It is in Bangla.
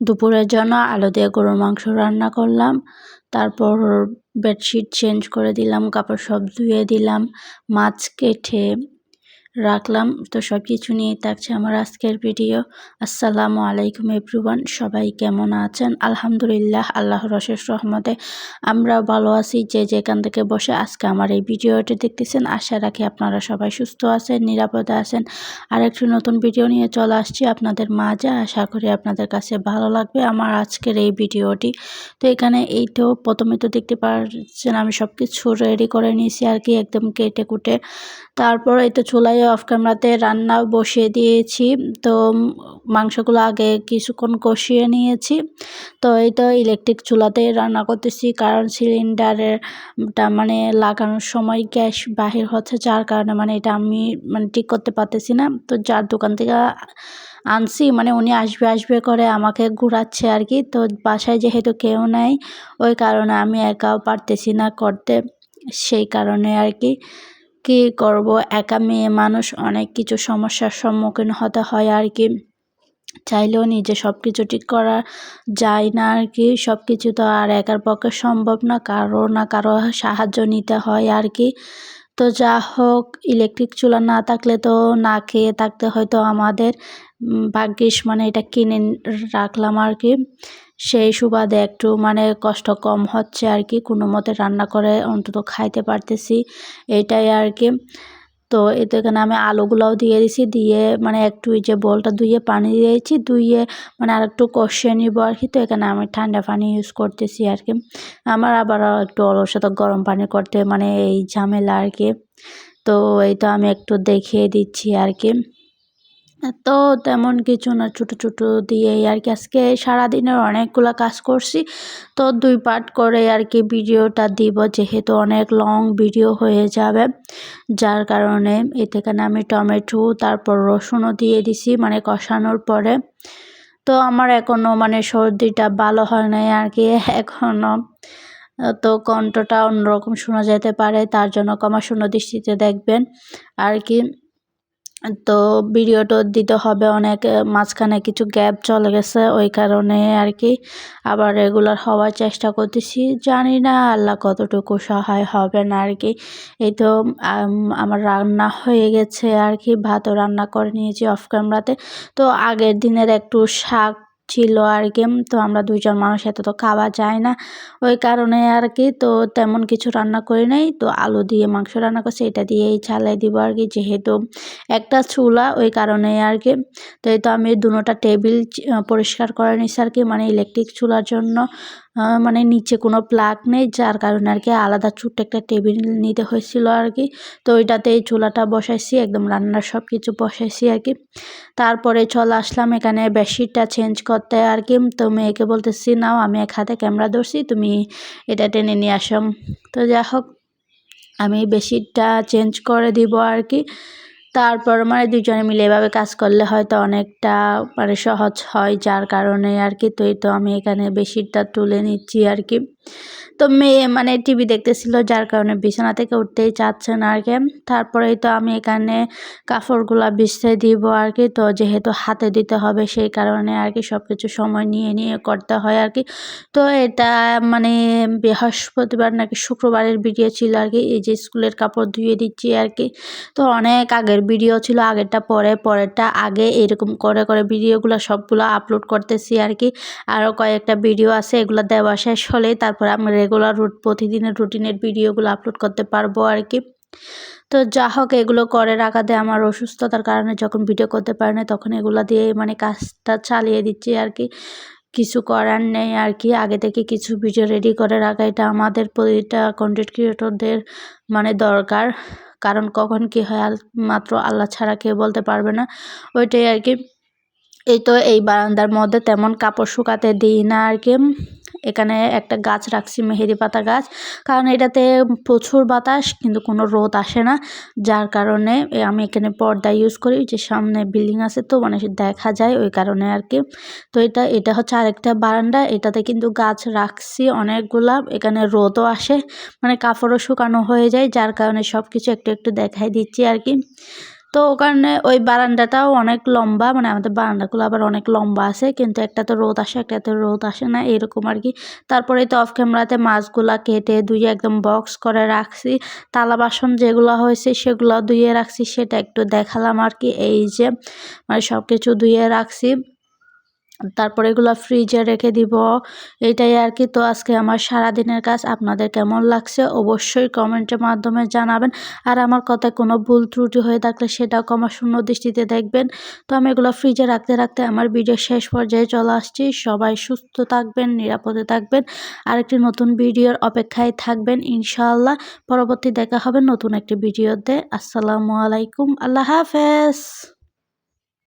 দুপুরের জন্য আলু দিয়ে গরুর মাংস রান্না করলাম। তারপর বেডশিট চেঞ্জ করে দিলাম, কাপড় সব ধুয়ে দিলাম, মাছ কেটে রাখলাম। তো সব কিছু নিয়ে থাকছে আমার আজকের ভিডিও। আসসালামু আলাইকুম এভরিওয়ান, সবাই কেমন আছেন? আলহামদুলিল্লাহ, আল্লাহর অশেষ রহমতে আমরা ভালো আছি। যে যেখান থেকে বসে আজকে আমার এই ভিডিওটি দেখতেছেন, আশা রাখি আপনারা সবাই সুস্থ আছেন, নিরাপদে আছেন। আর একটি নতুন ভিডিও নিয়ে চলে আসছি আপনাদের মাঝে। আশা করি আপনাদের কাছে ভালো লাগবে আমার আজকের এই ভিডিওটি। তো এখানে এই তো প্রথমে তো দেখতে পাচ্ছেন আমি সব কিছু রেডি করে নিয়েছি আর কি, একদম কেটে কুটে। তারপর এই তো চুলায় অফ ক্যামেরাতে রান্না বসিয়ে দিয়েছি। তো মাংসগুলো আগে কিছুক্ষণ কষিয়ে নিয়েছি। তো এই তো ইলেকট্রিক চুলাতে রান্না করতেছি কারণ সিলিন্ডারেরটা মানে লাগানোর সময় গ্যাস বাহির হচ্ছে যার কারণে মানে এটা আমি মানে ঠিক করতে পারতেছি না। তো যার দোকান থেকে আনছি মানে উনি আসবে আসবে করে আমাকে ঘুরাচ্ছে আর কি। তো বাসায় যেহেতু কেউ নেই, ওই কারণে আমি একাও পারতেছি না করতে, সেই কারণে আর কি। কি করব? একা মেয়ে মানুষ অনেক কিছু সমস্যার সম্মুখীন হতে হয় আর কি। চাইলেও নিজে সব কিছু ঠিক করা যায় না আর কি। সব কিছু তো আর একার পক্ষে সম্ভব না। কারও না কারও সাহায্য নিতে হয় আর কি। তো যা হোক ইলেকট্রিক চুলা না থাকলে তো না খেয়ে থাকতে হয়তো আমাদের ভাগ্যিস মানে এটা কিনে রাখলাম আর কি। সেই সুবাদে একটু মানে কষ্ট কম হচ্ছে আর কি, কোনো মতে রান্না করে অন্তত খাইতে পারতেছি, এটাই আর কি। তো এতে এখানে আমি আলুগুলাও দিয়ে দিছি, দিয়ে মানে একটু যে বলটা ধুয়ে পানি দিয়েছি, ধুয়ে মানে আর একটু কষিয়ে নিব আর কি। তো এখানে আমি ঠান্ডা পানি ইউজ করতেছি আর কি। আমার আবার একটু অলসতা গরম পানি করতে মানে এই ঝামেলা আর কি। তো এই তো আমি একটু দেখিয়ে দিচ্ছি আর কি। তো তেমন কিছু না, ছোটো ছোটো দিয়েই আর কি। আজকে সারাদিনের অনেকগুলো কাজ করছি, তো দুই পার্ট করে আর কি ভিডিওটা দিব, যেহেতু অনেক লং ভিডিও হয়ে যাবে। যার কারণে এখানে আমি টমেটো, তারপর রসুনও দিয়ে দিছি মানে কষানোর পরে। তো আমার এখনও মানে সর্দিটা ভালো হয় নাই আর কি এখনও তো কণ্ঠটা অন্যরকম শোনা যেতে পারে, তার জন্য কমা শূন্য দৃষ্টিতে দেখবেন। আর কি তো ভিডিওটা দিতে হবে অনেক মাঝখানে কিছু গ্যাপ চলে গেছে, ওই কারণে আর কি। আবার রেগুলার হওয়ার চেষ্টা করতেছি, জানি না আল্লাহ কতটুকু সহায় হবে না আর কি। এই তো আমার রান্না হয়ে গেছে আর কি, ভাতও রান্না করে নিয়েছি অফ ক্যামেরাতে তো আগের দিনের একটু শাক ছিল আর কি। তো আমরা দুইজন মানুষ এত তো খাওয়া যায় না। ওই কারণে আর কি তো তেমন কিছু রান্না করি নাই। তো আলু দিয়ে মাংস রান্না করছি, এটা দিয়েই ছালাই দিব আর কি যেহেতু একটা চুলা, ওই কারণে আর কি। তো এই তো আমি দুটা টেবিল পরিষ্কার করে নিছি আর কি মানে ইলেকট্রিক চুলার জন্য। মানে নিচে কোনো প্লাগ নেই, যার কারণে আর কি আলাদা ছোট্ট একটা টেবিল নিতে হয়েছিল আর কি। তো ওইটাতে চুলাটা বসাইছি, একদম রান্নার সব কিছু বসাইছি আর কি। তারপরে চলে আসলাম এখানে বেডশিটটা চেঞ্জ করতে আর কি। তো মেয়েকে বলতেছি, নাও, আমি এক হাতে ক্যামেরা ধরছি, তুমি এটা টেনে নিয়ে আসম তো যাই হোক, আমি বেডশিটটা চেঞ্জ করে দিব আর কি। তারপর মানে দুজনে মিলে এভাবে কাজ করলে হয়তো অনেকটা মানে সহজ হয়, যার কারণে আর কি। তো এই তো আমি এখানে বেশিটা তুলে নিচ্ছি আর কি। তো মেয়ে মানে টিভি দেখতেছিল, যার কারণে বিছানা থেকে উঠতেই চাচ্ছে না আর কি তারপরেই তো আমি এখানে কাপড়গুলা বিছতে দিব আর কি তো যেহেতু হাতে দিতে হবে, সেই কারণে আর কি সব কিছু সময় নিয়ে নিয়ে করতে হয় আর কি তো এটা মানে বৃহস্পতিবার নাকি শুক্রবারের ভিডিও ছিল আর কি এই যে স্কুলের কাপড় ধুয়ে দিচ্ছি আর কি তো অনেক আগের ভিডিও ছিল, আগেরটা পরে, পরেরটা আগে। এরকম করে করে ভিডিওগুলো সবগুলো আপলোড করতেছি আর কি আরও কয়েকটা ভিডিও আছে, এগুলো দেওয়া শেষ হলেই তারপরে আমি রেগুলার রুট প্রতিদিনের রুটিনের ভিডিওগুলো আপলোড করতে পারব আর কি। তো যা হোক, এগুলো করে রাখাতে আমার অসুস্থতার কারণে। যখন ভিডিও করতে পারে না, তখন এগুলো দিয়ে মানে কাজটা চালিয়ে দিচ্ছি আর কি। কিছু করার নেই আর কি। আগে থেকে কিছু ভিডিও রেডি করে রাখা, এটা আমাদের প্রতিটা কন্টেন্ট ক্রিয়েটরদের মানে দরকার। কারণ কখন কি হয় মাত্র আল্লাহ ছাড়া কেউ বলতে পারবে না। ওইটাই আর কি। এই তো এই বারান্দার মধ্যে তেমন কাপড় শুকাতে দিই না আর কি। এখানে একটা গাছ রাখছি, মেহেদি পাতা গাছ। কারণ এটাতে প্রচুর বাতাস, কিন্তু কোনো রোদ আসে না। যার কারণে আমি এখানে পর্দা ইউজ করি যে সামনে বিল্ডিং আছে তো মানে দেখা যায় ওই কারণে আর কি। তো এটা এটা হচ্ছে আরেকটা বারান্দা, এটাতে কিন্তু গাছ রাখছি অনেকগুলা, এখানে রোদও আসে মানে কাপড়ও শুকানো হয়ে যায়, যার কারণে সব কিছু একটু একটু দেখাই দিচ্ছি আর কি। তো ওখানে ওই বারান্দাটাও অনেক লম্বা মানে আমাদের বারান্দাগুলো আবার অনেক লম্বা আছে, কিন্তু একটা তো রোদ আসে, একটা তো রোদ আসে না, এরকম আর কি। তারপরে তো অফ ক্যামেরাতে মাছগুলা কেটে ধুয়ে একদম বক্স করে রাখছি। তালা বাসন যেগুলো হয়েছে সেগুলো ধুয়ে রাখছি, সেটা একটু দেখালাম আর কি, এই যে মানে সব কিছু ধুয়ে রাখছি। তারপর এগুলো ফ্রিজে রেখে দিব। এটাই আর কি তো আজকে আমার সারা দিনের কাজ। আপনাদের কেমন লাগছে অবশ্যই কমেন্টের মাধ্যমে জানাবেন। আর আমার কথায় কোনো ভুল ত্রুটি হয়ে থাকলে সেটাও কমা শূন্য দৃষ্টিতে দেখবেন। তো আমি এগুলো ফ্রিজে রাখতে রাখতে আমার ভিডিও শেষ পর্যায়ে চলে আসছি। সবাই সুস্থ থাকবেন, নিরাপদে থাকবেন। আর একটি নতুন ভিডিওর অপেক্ষায় থাকবেন ইনশাআল্লাহ। পরবর্তী দেখা হবে নতুন একটি ভিডিওতে। আসসালামু আলাইকুম। আল্লাহ হাফেজ।